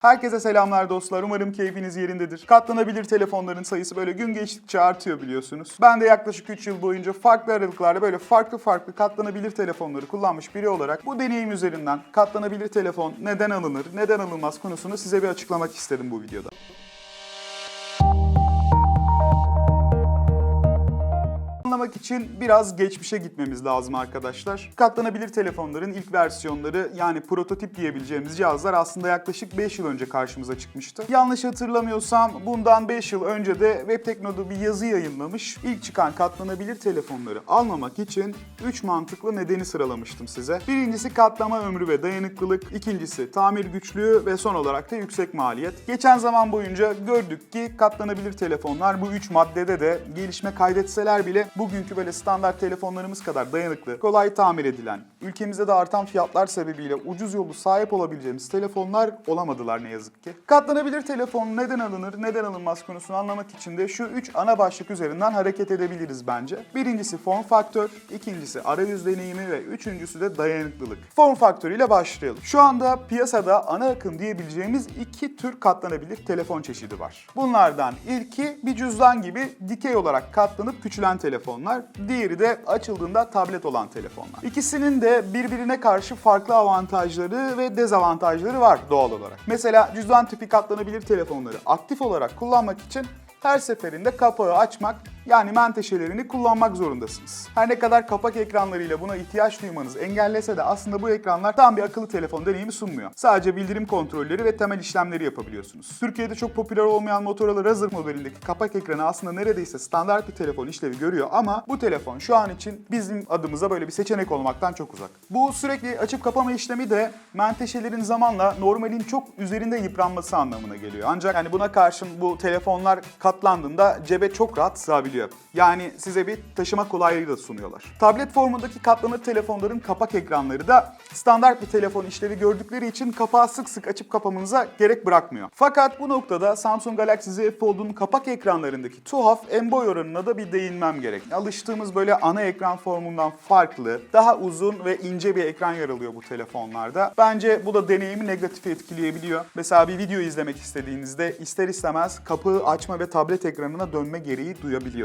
Herkese selamlar dostlar. Umarım keyfiniz yerindedir. Katlanabilir telefonların sayısı böyle gün geçtikçe artıyor biliyorsunuz. Ben de yaklaşık 3 yıl boyunca farklı aralıklarla böyle farklı farklı katlanabilir telefonları kullanmış biri olarak bu deneyim üzerinden katlanabilir telefon neden alınır, neden alınmaz konusunu size bir açıklamak istedim bu videoda. Anlamak için biraz geçmişe gitmemiz lazım arkadaşlar. Katlanabilir telefonların ilk versiyonları yani prototip diyebileceğimiz cihazlar aslında yaklaşık 5 yıl önce karşımıza çıkmıştı. Yanlış hatırlamıyorsam bundan 5 yıl önce de Webtekno'da bir yazı yayınlamış. İlk çıkan katlanabilir telefonları almamak için 3 mantıklı nedeni sıralamıştım size. Birincisi katlama ömrü ve dayanıklılık, ikincisi tamir güçlüğü ve son olarak da yüksek maliyet. Geçen zaman boyunca gördük ki katlanabilir telefonlar bu 3 maddede de gelişme kaydetseler bile bugünkü böyle standart telefonlarımız kadar dayanıklı, kolay tamir edilen, ülkemizde de artan fiyatlar sebebiyle ucuz yolu sahip olabileceğimiz telefonlar olamadılar ne yazık ki. Katlanabilir telefon neden alınır, neden alınmaz konusunu anlamak için de şu 3 ana başlık üzerinden hareket edebiliriz bence. Birincisi form faktör, ikincisi arayüz deneyimi ve üçüncüsü de dayanıklılık. Form faktörüyle başlayalım. Şu anda piyasada ana akım diyebileceğimiz iki tür katlanabilir telefon çeşidi var. Bunlardan ilki bir cüzdan gibi dikey olarak katlanıp küçülen telefonlar. Diğeri de açıldığında tablet olan telefonlar. İkisinin de birbirine karşı farklı avantajları ve dezavantajları var doğal olarak. Mesela cüzdan tipi katlanabilir telefonları aktif olarak kullanmak için her seferinde kapağı açmak yani menteşelerini kullanmak zorundasınız. Her ne kadar kapak ekranlarıyla buna ihtiyaç duymanız engellese de aslında bu ekranlar tam bir akıllı telefon deneyimi sunmuyor. Sadece bildirim kontrolleri ve temel işlemleri yapabiliyorsunuz. Türkiye'de çok popüler olmayan Motorola Razr modelindeki kapak ekranı aslında neredeyse standart bir telefon işlevi görüyor ama bu telefon şu an için bizim adımıza böyle bir seçenek olmaktan çok uzak. Bu sürekli açıp kapama işlemi de menteşelerin zamanla normalin çok üzerinde yıpranması anlamına geliyor. Ancak yani buna karşın bu telefonlar katlandığında cebe çok rahat sığabiliyor. Yani size bir taşıma kolaylığı da sunuyorlar. Tablet formundaki katlanır telefonların kapak ekranları da standart bir telefon işlevi gördükleri için kapağı sık sık açıp kapamanıza gerek bırakmıyor. Fakat bu noktada Samsung Galaxy Z Fold'un kapak ekranlarındaki tuhaf en boy oranına da bir değinmem gerek. Alıştığımız böyle ana ekran formundan farklı, daha uzun ve ince bir ekran yer alıyor bu telefonlarda. Bence bu da deneyimi negatif etkileyebiliyor. Mesela bir video izlemek istediğinizde ister istemez kapağı açma ve tablet ekranına dönme gereği duyabiliyorsunuz.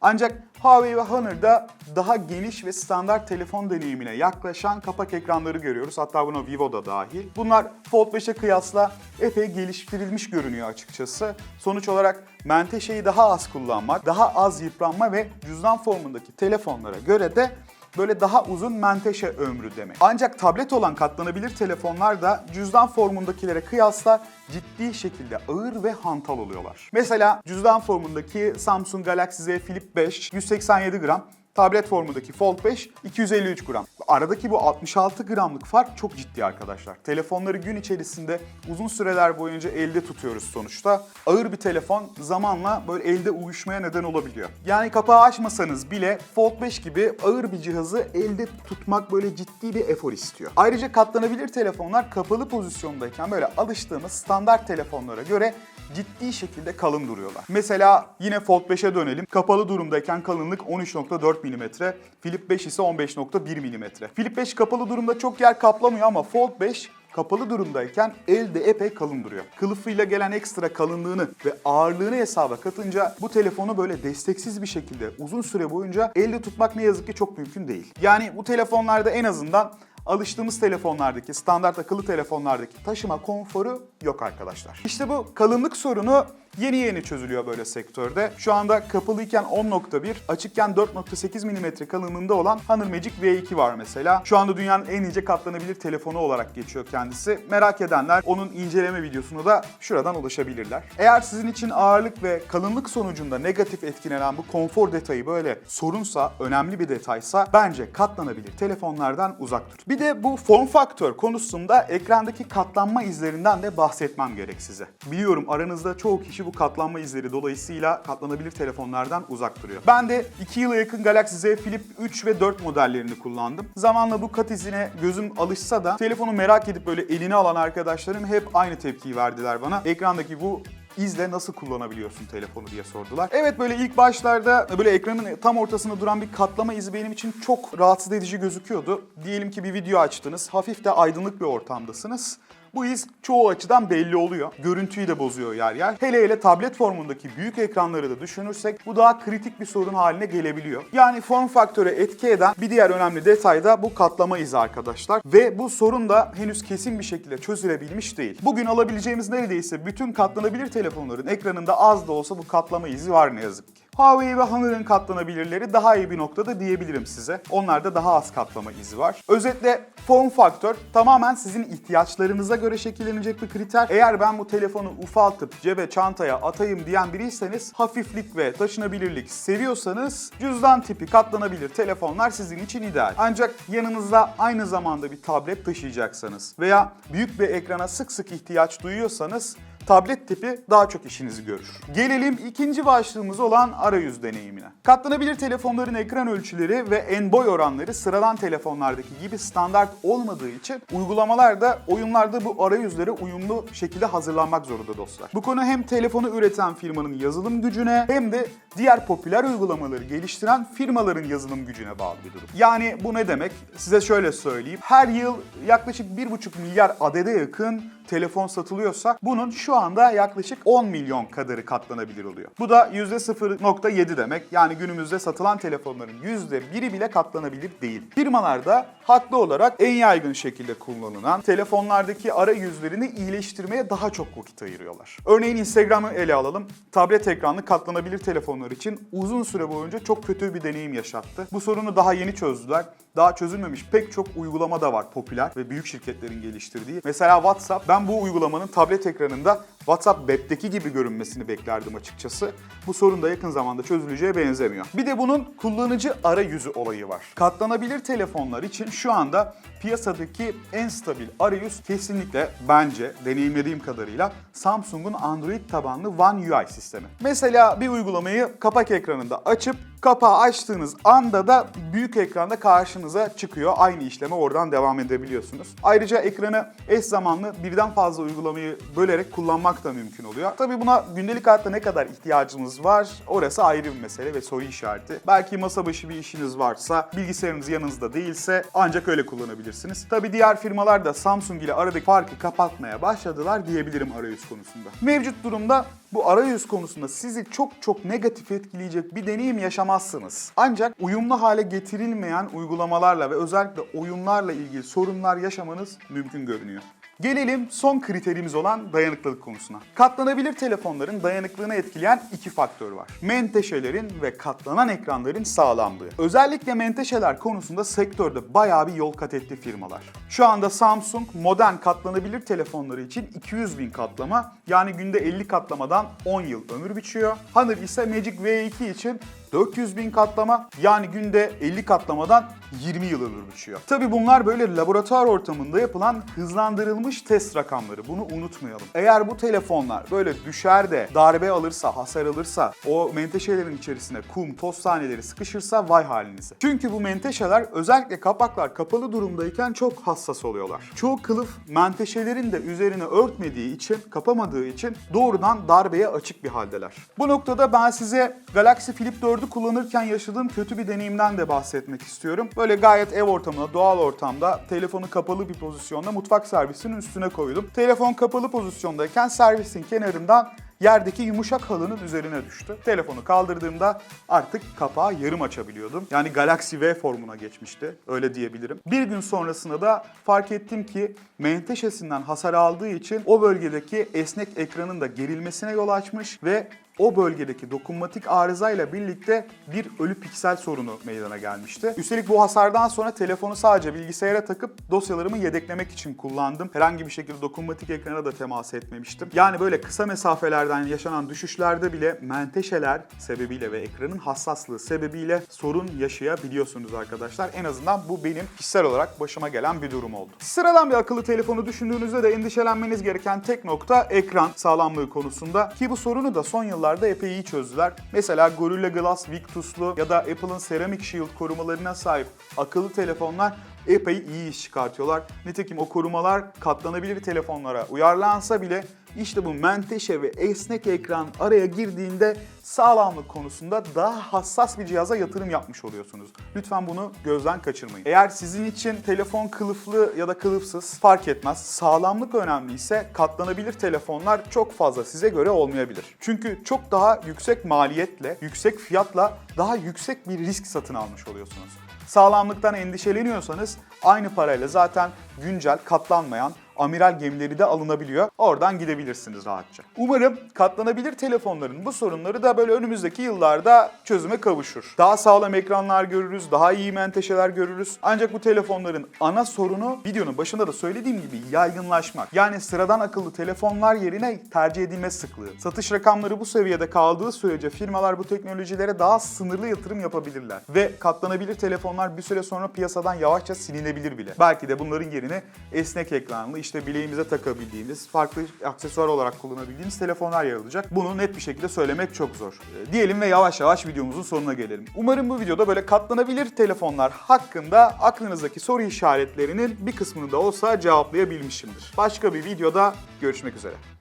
Ancak Huawei ve Honor'da daha geniş ve standart telefon deneyimine yaklaşan kapak ekranları görüyoruz. Hatta buna Vivo da dahil. Bunlar Fold 5'e kıyasla epey geliştirilmiş görünüyor açıkçası. Sonuç olarak menteşeyi daha az kullanmak, daha az yıpranma ve cüzdan formundaki telefonlara göre de böyle daha uzun menteşe ömrü demek. Ancak tablet olan katlanabilir telefonlar da cüzdan formundakilere kıyasla ciddi şekilde ağır ve hantal oluyorlar. Mesela cüzdan formundaki Samsung Galaxy Z Flip 5 187 gram, tablet formundaki Fold 5 253 gram. Aradaki bu 66 gramlık fark çok ciddi arkadaşlar. Telefonları gün içerisinde uzun süreler boyunca elde tutuyoruz sonuçta. Ağır bir telefon zamanla böyle elde uyuşmaya neden olabiliyor. Yani kapağı açmasanız bile Fold 5 gibi ağır bir cihazı elde tutmak böyle ciddi bir efor istiyor. Ayrıca katlanabilir telefonlar kapalı pozisyondayken böyle alıştığımız standart telefonlara göre ciddi şekilde kalın duruyorlar. Mesela yine Fold 5'e dönelim. Kapalı durumdayken kalınlık 13.4 mm, Flip 5 ise 15.1 mm. Flip 5 kapalı durumda çok yer kaplamıyor ama Fold 5 kapalı durumdayken elde epey kalın duruyor. Kılıfıyla gelen ekstra kalınlığını ve ağırlığını hesaba katınca bu telefonu böyle desteksiz bir şekilde uzun süre boyunca elde tutmak ne yazık ki çok mümkün değil. Yani bu telefonlarda en azından alıştığımız telefonlardaki, standart akıllı telefonlardaki taşıma konforu yok arkadaşlar. İşte bu kalınlık sorunu yeni yeni çözülüyor böyle sektörde. Şu anda kapalıyken 10.1, açıkken 4.8 mm kalınlığında olan Honor Magic V2 var mesela. Şu anda dünyanın en ince katlanabilir telefonu olarak geçiyor kendisi. Merak edenler onun inceleme videosuna da şuradan ulaşabilirler. Eğer sizin için ağırlık ve kalınlık sonucunda negatif etkilenen bu konfor detayı böyle sorunsa, önemli bir detaysa bence katlanabilir telefonlardan uzak dur. Bir de bu form faktör konusunda ekrandaki katlanma izlerinden de bahsetmem gerek size. Biliyorum aranızda çoğu kişi bu katlanma izleri dolayısıyla katlanabilir telefonlardan uzak duruyor. Ben de 2 yıla yakın Galaxy Z Flip 3 ve 4 modellerini kullandım. Zamanla bu kat izine gözüm alışsa da telefonu merak edip böyle eline alan arkadaşlarım hep aynı tepkiyi verdiler bana. Ekrandaki bu izle nasıl kullanabiliyorsun telefonu diye sordular. Evet böyle ilk başlarda böyle ekranın tam ortasında duran bir katlama izi benim için çok rahatsız edici gözüküyordu. Diyelim ki bir video açtınız, hafif de aydınlık bir ortamdasınız. Bu iz çoğu açıdan belli oluyor. Görüntüyü de bozuyor yer yer. Hele hele tablet formundaki büyük ekranları da düşünürsek bu daha kritik bir sorun haline gelebiliyor. Yani form faktöre etki eden bir diğer önemli detay da bu katlama izi arkadaşlar. Ve bu sorun da henüz kesin bir şekilde çözülebilmiş değil. Bugün alabileceğimiz neredeyse bütün katlanabilir telefonların ekranında az da olsa bu katlama izi var ne yazık ki. Huawei ve Honor'ın katlanabilirleri daha iyi bir noktada diyebilirim size. Onlarda daha az katlama izi var. Özetle form faktör tamamen sizin ihtiyaçlarınıza göre şekillenecek bir kriter. Eğer ben bu telefonu ufaltıp cebe çantaya atayım diyen biriyseniz hafiflik ve taşınabilirlik seviyorsanız cüzdan tipi katlanabilir telefonlar sizin için ideal. Ancak yanınızda aynı zamanda bir tablet taşıyacaksanız veya büyük bir ekrana sık sık ihtiyaç duyuyorsanız tablet tipi daha çok işinizi görür. Gelelim ikinci başlığımız olan arayüz deneyimine. Katlanabilir telefonların ekran ölçüleri ve en boy oranları sıradan telefonlardaki gibi standart olmadığı için uygulamalarda, oyunlarda bu arayüzlere uyumlu şekilde hazırlanmak zorunda dostlar. Bu konu hem telefonu üreten firmanın yazılım gücüne hem de diğer popüler uygulamaları geliştiren firmaların yazılım gücüne bağlı bir durum. Yani bu ne demek? Size şöyle söyleyeyim. Her yıl yaklaşık 1,5 milyar adede yakın telefon satılıyorsa bunun şu anda yaklaşık 10 milyon kadarı katlanabilir oluyor. Bu da %0.7 demek. Yani günümüzde satılan telefonların %1'i bile katlanabilir değil. Firmalar da haklı olarak en yaygın şekilde kullanılan telefonlardaki arayüzlerini iyileştirmeye daha çok vakit ayırıyorlar. Örneğin Instagram'ı ele alalım. Tablet ekranlı katlanabilir telefonlar için uzun süre boyunca çok kötü bir deneyim yaşattı. Bu sorunu daha yeni çözdüler. Daha çözülmemiş pek çok uygulama da var popüler ve büyük şirketlerin geliştirdiği. Mesela WhatsApp. Ben bu uygulamanın tablet ekranında WhatsApp web'deki gibi görünmesini beklerdim açıkçası. Bu sorun da yakın zamanda çözüleceğe benzemiyor. Bir de bunun kullanıcı arayüzü olayı var. Katlanabilir telefonlar için şu anda piyasadaki en stabil arayüz kesinlikle bence deneyimlediğim kadarıyla Samsung'un Android tabanlı One UI sistemi. Mesela bir uygulamayı kapak ekranında açıp kapağı açtığınız anda da büyük ekranda karşınıza çıkıyor. Aynı işleme oradan devam edebiliyorsunuz. Ayrıca ekranı eş zamanlı birden fazla uygulamayı bölerek kullanmak da mümkün oluyor. Tabii buna gündelik hayatta ne kadar ihtiyacımız var orası ayrı bir mesele ve soru işareti. Belki masa başı bir işiniz varsa, bilgisayarınız yanınızda değilse ancak öyle kullanabilirsiniz. Tabii diğer firmalar da Samsung ile aradaki farkı kapatmaya başladılar diyebilirim arayüz konusunda. Mevcut durumda bu arayüz konusunda sizi çok çok negatif etkileyecek bir deneyim yaşamazsınız. Ancak uyumlu hale getirilmeyen uygulamalarla ve özellikle oyunlarla ilgili sorunlar yaşamanız mümkün görünüyor. Gelelim son kriterimiz olan dayanıklılık konusuna. Katlanabilir telefonların dayanıklılığını etkileyen iki faktör var. Menteşelerin ve katlanan ekranların sağlamlığı. Özellikle menteşeler konusunda sektörde bayağı bir yol kat etti firmalar. Şu anda Samsung modern katlanabilir telefonları için 200 bin katlama yani günde 50 katlamadan 10 yıl ömür biçiyor. Honor ise Magic V2 için 400 bin katlama yani günde 50 katlamadan 20 yıl ömür biçiyor. Tabi bunlar böyle laboratuvar ortamında yapılan hızlandırılmış test rakamları. Bunu unutmayalım. Eğer bu telefonlar böyle düşer de darbe alırsa, hasar alırsa, o menteşelerin içerisine kum, toz taneleri sıkışırsa vay halinize. Çünkü bu menteşeler özellikle kapaklar kapalı durumdayken çok hassas oluyorlar. Çoğu kılıf menteşelerin de üzerine örtmediği için, kapamadığı için doğrudan darbeye açık bir haldeler. Bu noktada ben size Galaxy Flip 4'ü kullanırken yaşadığım kötü bir deneyimden de bahsetmek istiyorum. Böyle gayet ev ortamında, doğal ortamda telefonu kapalı bir pozisyonda mutfak servisinin üstüne koydum. Telefon kapalı pozisyondayken servisin kenarından yerdeki yumuşak halının üzerine düştü. Telefonu kaldırdığımda artık kapağı yarım açabiliyordum. Yani Galaxy V formuna geçmişti. Öyle diyebilirim. Bir gün sonrasında da fark ettim ki menteşesinden hasar aldığı için o bölgedeki esnek ekranın da gerilmesine yol açmış ve o bölgedeki dokunmatik arızayla birlikte bir ölü piksel sorunu meydana gelmişti. Üstelik bu hasardan sonra telefonu sadece bilgisayara takıp dosyalarımı yedeklemek için kullandım. Herhangi bir şekilde dokunmatik ekrana da temas etmemiştim. Yani böyle kısa mesafelerden yaşanan düşüşlerde bile menteşeler sebebiyle ve ekranın hassaslığı sebebiyle sorun yaşayabiliyorsunuz arkadaşlar. En azından bu benim kişisel olarak başıma gelen bir durum oldu. Sıradan bir akıllı telefonu düşündüğünüzde de endişelenmeniz gereken tek nokta ekran sağlamlığı konusunda ki bu sorunu da son yıllarda epey iyi çözdüler. Mesela Gorilla Glass Victus'lu ya da Apple'ın Ceramic Shield korumalarına sahip akıllı telefonlar epey iyi iş çıkartıyorlar. Nitekim o korumalar katlanabilir telefonlara uyarlansa bile işte bu menteşe ve esnek ekran araya girdiğinde sağlamlık konusunda daha hassas bir cihaza yatırım yapmış oluyorsunuz. Lütfen bunu gözden kaçırmayın. Eğer sizin için telefon kılıflı ya da kılıfsız fark etmez. Sağlamlık önemliyse katlanabilir telefonlar çok fazla size göre olmayabilir. Çünkü çok daha yüksek maliyetle, yüksek fiyatla daha yüksek bir risk satın almış oluyorsunuz. Sağlamlıktan endişeleniyorsanız aynı parayla zaten güncel katlanmayan amiral gemileri de alınabiliyor. Oradan gidebilirsiniz rahatça. Umarım katlanabilir telefonların bu sorunları da böyle önümüzdeki yıllarda çözüme kavuşur. Daha sağlam ekranlar görürüz, daha iyi menteşeler görürüz. Ancak bu telefonların ana sorunu videonun başında da söylediğim gibi yaygınlaşmak. Yani sıradan akıllı telefonlar yerine tercih edilme sıklığı. Satış rakamları bu seviyede kaldığı sürece firmalar bu teknolojilere daha sınırlı yatırım yapabilirler. Ve katlanabilir telefonlar bir süre sonra piyasadan yavaşça silinebilir bile. Belki de bunların yerine esnek ekranlı, işte bileğimize takabildiğimiz, farklı aksesuar olarak kullanabildiğimiz telefonlar yer alacak. Bunu net bir şekilde söylemek çok zor. Ee, Diyelim ve yavaş yavaş videomuzun sonuna gelelim. Umarım bu videoda böyle katlanabilir telefonlar hakkında aklınızdaki soru işaretlerinin bir kısmını da olsa cevaplayabilmişimdir. Başka bir videoda görüşmek üzere.